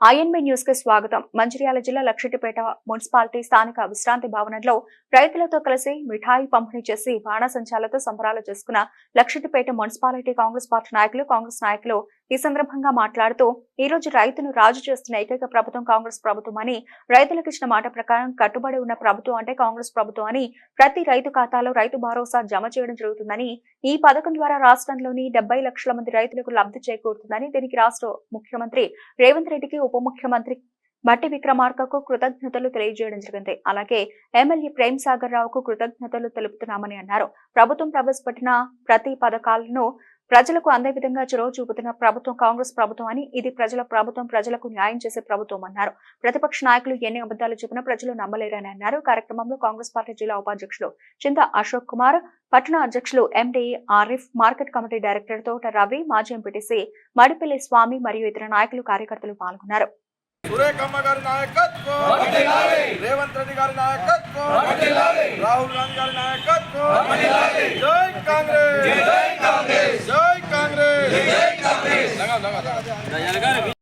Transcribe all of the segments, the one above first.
INB న్యూస్కి స్వాగతం. మంచిర్యాల జిల్లా లక్షటిపేట మున్సిపాలిటీ స్థానిక విశ్రాంతి భవనంలో రైతులతో కలిసి మిఠాయి పంపిణీ చేసి బాణసంచాలతో సంబరాలు చేసుకున్న లక్షటిపేట మున్సిపాలిటీ కాంగ్రెస్ పార్టీ నాయకులు కాంగ్రెస్ నాయకులు ఈ సందర్భంగా మాట్లాడుతూ ఈ రోజు రైతును రాజు చేస్తున్న ఏకైక ప్రభుత్వం కాంగ్రెస్ ప్రభుత్వం అని రైతులకు ఇచ్చిన మాట ప్రకారం కట్టుబడి ఉన్న ప్రభుత్వం అంటే కాంగ్రెస్ ప్రభుత్వం అని ప్రతి రైతు ఖాతాలో రైతు భరోసా జమ చేయడం జరుగుతుందని ఈ పథకం ద్వారా రాష్ట్రంలోని డెబ్బై లక్షల మంది రైతులకు లబ్ధి చేకూరుతుందని దీనికి రాష్ట్ర ముఖ్యమంత్రి రేవంత్ రెడ్డికి ఉప ముఖ్యమంత్రి బట్టి విక్రమార్కకు కృతజ్ఞతలు తెలియజేయడం జరిగింది. అలాగే ఎమ్మెల్యే ప్రేమ్ సాగర్ రావుకు కృతజ్ఞతలు తెలుపుతున్నామని అన్నారు. ప్రభుత్వం ప్రవేశపెట్టిన ప్రతి పథకాలను ప్రజలకు అందే విధంగా చొరవ చూపుతున్న ప్రభుత్వం కాంగ్రెస్ ప్రభుత్వం అని ఇది ప్రజల ప్రభుత్వం ప్రజలకు న్యాయం చేసే ప్రభుత్వం అన్నారు. ప్రతిపక్ష నాయకులు ఎన్ని అబద్ధాలు చెప్పినా ప్రజలు నమ్మలేరని అన్నారు. కార్యక్రమంలో కాంగ్రెస్ పార్టీ జిల్లా ఉపాధ్యక్షులు చింత అశోక్ కుమార్ పట్టణ అధ్యక్షులు MD Arif market committee director Thota Ravi మాజీ ఎంపీటీసీ మడిపల్లి స్వామి మరియు ఇతర నాయకులు కార్యకర్తలు పాల్గొన్నారు. సురేఖమ్మ గారి నాయకత్వం! రేవంత్ రెడ్డి గారి నాయకత్వం! రాహుల్ గాంధీ గారి నాయకత్వం! జై కాంగ్రెస్! జై కాంగ్రెస్! జై కాంగ్రెస్ లగా, లగా, లగా. జై కాంగ్రెస్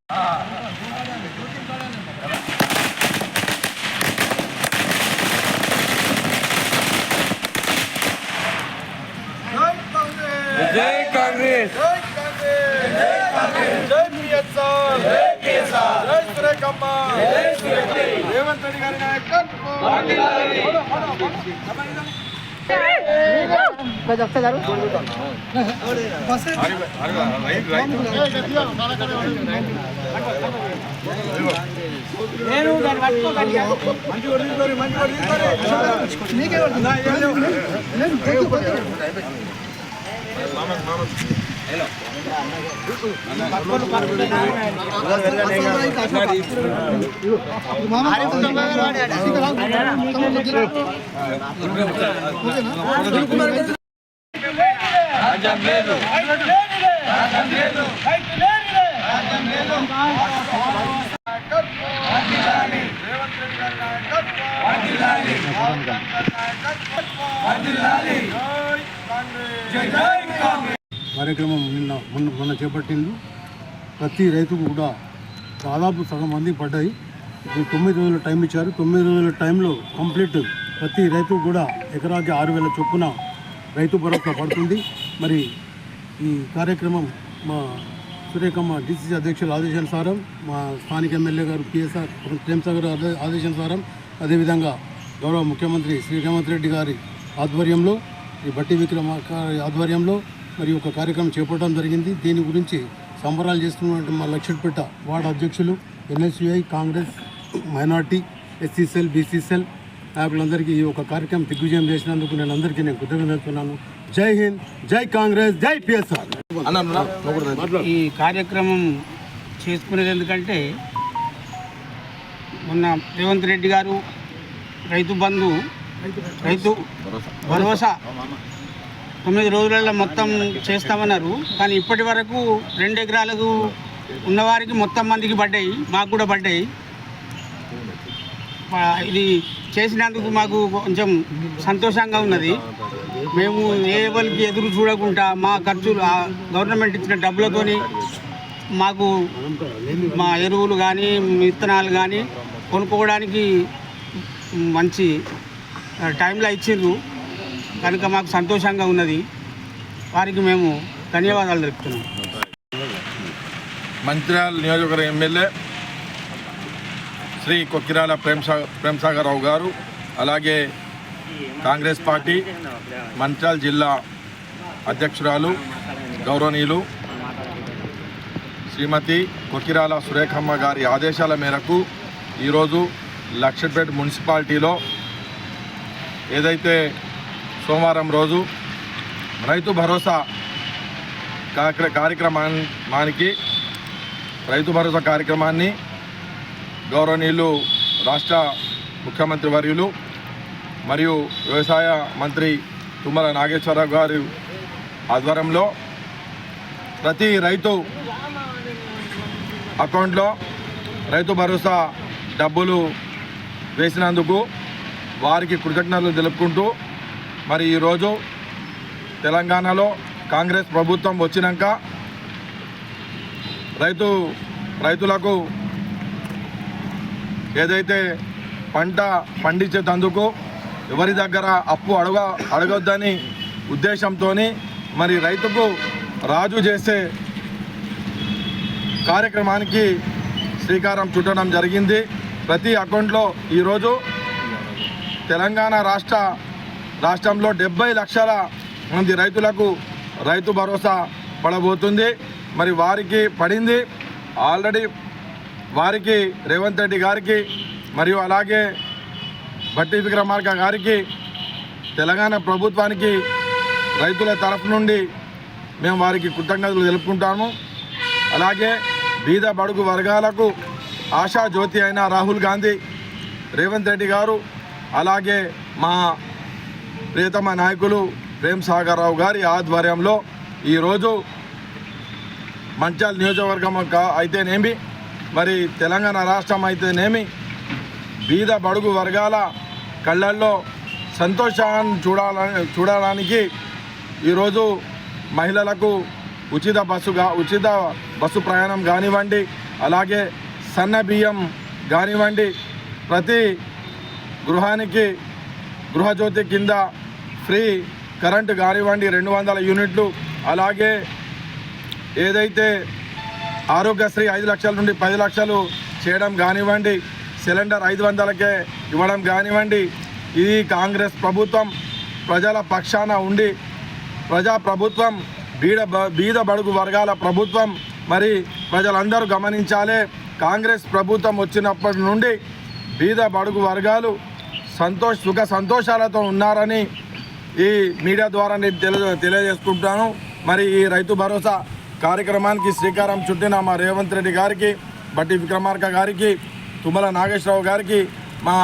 జై కాంగ్రెస్ జై కాంగ్రెస్ జై కాంగ్రెస్ జై పిఎస్ఆర్ జై పిఎస్ఆర్ జై సురేఖమ్మ జై సురేఖ రేవంత్ రెడ్డి గారి నాయకత్వం హలో, హలో. రేవంత్ రెడ్డి గారి నాయకత్వం రాహుల్ గాంధీ గారి జై జై కార్యక్రమం నిన్న మొన్న మొన్న చేపట్టింది. ప్రతి రైతుకు కూడా దాదాపు సగం మంది పడ్డాయి. తొమ్మిది రోజుల టైం ఇచ్చారు. తొమ్మిది రోజుల టైంలో కంప్లీట్ ప్రతి రైతుకు కూడా ఎకరాకి ఆరు వేల చొప్పున రైతు భరోసా పడుతుంది. మరి ఈ కార్యక్రమం మా సురేఖమ్మ డిసిసి అధ్యక్షుల ఆదేశానుసారం మా స్థానిక ఎమ్మెల్యే గారు పిఎస్ఆర్ ప్రేమసాగర్ ఆదే ఆదేశానుసారం అదేవిధంగా గౌరవ ముఖ్యమంత్రి శ్రీ రేవంత్ రెడ్డి గారి ఆధ్వర్యంలో ఈ బట్టి విక్రమ ఆధ్వర్యంలో మరి ఒక కార్యక్రమం చేపట్టడం జరిగింది. దీని గురించి సంబరాలు చేస్తున్నటువంటి మా లక్ష్మీపేట వార్డు అధ్యక్షులు NSUI Congress minority SC cell BC cell నాయకులందరికీ ఈ ఒక కార్యక్రమం దిగ్విజయం చేసినందుకు నేను అందరికీ నేను కృతజ్ఞతలు జై హింద్ జై కాంగ్రెస్ జై పిఎస్ఆర్. ఈ కార్యక్రమం చేసుకునేది ఎందుకంటే మొన్న రేవంత్ రెడ్డి గారు రైతు బంధు రైతు భరోసా. తొమ్మిది రోజులలో మొత్తం చేస్తామన్నారు. కానీ ఇప్పటి వరకు రెండు ఎకరాలకు ఉన్నవారికి మొత్తం మందికి పడ్డాయి. మాకు కూడా పడ్డాయి. ఇది చేసినందుకు మాకు కొంచెం సంతోషంగా ఉన్నది. మేము ఏ ఎదురు చూడకుండా మా ఖర్చులు గవర్నమెంట్ ఇచ్చిన డబ్బులతోని మాకు మా ఎరువులు కానీ విత్తనాలు కానీ కొనుక్కోవడానికి మంచి టైంలో ఇచ్చిండ్రు. కనుక మాకు సంతోషంగా ఉన్నది. వారికి మేము ధన్యవాదాలు తెలుపుతున్నాం. మంచిర్యాల నియోజకవర్గ ఎమ్మెల్యే శ్రీ కొక్కిరాల ప్రేమ్సా ప్రేమసాగరరావు గారు అలాగే కాంగ్రెస్ పార్టీ మంత్రాల జిల్లా అధ్యక్షురాలు గౌరవనీయులు శ్రీమతి కొక్కిరాల సురేఖమ్మ గారి ఆదేశాల మేరకు ఈరోజు లక్షపేట మున్సిపాలిటీలో ఏదైతే సోమవారం రోజు రైతు భరోసా కార్యక్రమానికి రైతు భరోసా కార్యక్రమాన్ని గౌరవనీయులు రాష్ట్ర ముఖ్యమంత్రి వర్యులు మరియు వ్యవసాయ మంత్రి తుమ్మల నాగేశ్వరరావు గారి ఆధ్వర్యంలో ప్రతి రైతు అకౌంట్లో రైతు భరోసా డబ్బులు వేసినందుకు వారికి కృతజ్ఞతలు తెలుపుకుంటూ మరి ఈరోజు తెలంగాణలో కాంగ్రెస్ ప్రభుత్వం వచ్చినాక రైతు రైతులకు ఏదైతే పంట పండించేటందుకు ఎవరి దగ్గర అప్పు అడగ అడగొద్దని ఉద్దేశంతో మరి రైతుకు రాజు చేసే కార్యక్రమానికి శ్రీకారం చుట్టడం జరిగింది. ప్రతి అకౌంట్లో ఈరోజు తెలంగాణ రాష్ట్ర రాష్ట్రంలో డెబ్బై లక్షల మంది రైతులకు రైతు భరోసా పడబోతుంది. మరి వారికి పడింది. ఆల్రెడీ వారికి రేవంత్ రెడ్డి గారికి మరియు అలాగే భట్టి విక్రమార్క గారికి తెలంగాణ ప్రభుత్వానికి రైతుల తరఫు నుండి మేము వారికి కృతజ్ఞతలు తెలుపుకుంటాము. అలాగే బీద బడుగు వర్గాలకు ఆశా జ్యోతి అయిన రాహుల్ గాంధీ రేవంత్ రెడ్డి గారు అలాగే మా ప్రియతమ నాయకులు ప్రేమ్ సాగర్రావు గారి ఆధ్వర్యంలో ఈరోజు మంచాల్ నియోజకవర్గం కా- అయితేనేమి మరి తెలంగాణ రాష్ట్రం అయితేనేమి బీద బడుగు వర్గాల కళ్ళల్లో సంతోషాన్ని చూడాలని చూడడానికి ఈరోజు మహిళలకు ఉచిత బస్సుగా ఉచిత బస్సు ప్రయాణం కానివ్వండి అలాగే సన్న బియ్యం కానివ్వండి ప్రతి గృహానికి గృహజ్యోతి కింద ఫ్రీ కరెంటు కానివ్వండి రెండు వందల యూనిట్లు అలాగే ఏదైతే ఆరోగ్యశ్రీ ఐదు లక్షల నుండి పది లక్షలు చేయడం కానివ్వండి సిలిండర్ ఐదు వందలకే ఇవ్వడం కానివ్వండి ఇది కాంగ్రెస్ ప్రభుత్వం ప్రజల పక్షాన ఉండి ప్రజా ప్రభుత్వం బీద బీద బడుగు వర్గాల ప్రభుత్వం మరి ప్రజలందరూ గమనించాలి. కాంగ్రెస్ ప్రభుత్వం వచ్చినప్పటి నుండి బీద బడుగు వర్గాలు సంతోష సుఖ సంతోషాలతో ఉన్నారని ఈ మీడియా ద్వారా నేను తెలియ తెలియజేసుకుంటాను. మరి ఈ రైతు భరోసా కార్యక్రమానికి శ్రీకారం చుట్టిన మా రేవంత్ రెడ్డి గారికి బట్టి విక్రమార్క గారికి తుమ్మల నాగేశ్వరరావు గారికి మా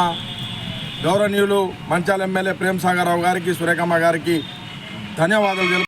గౌరవనీయులు మంచాల ఎమ్మెల్యే ప్రేమ్ రావు గారికి సురేఖమ్మ గారికి ధన్యవాదాలు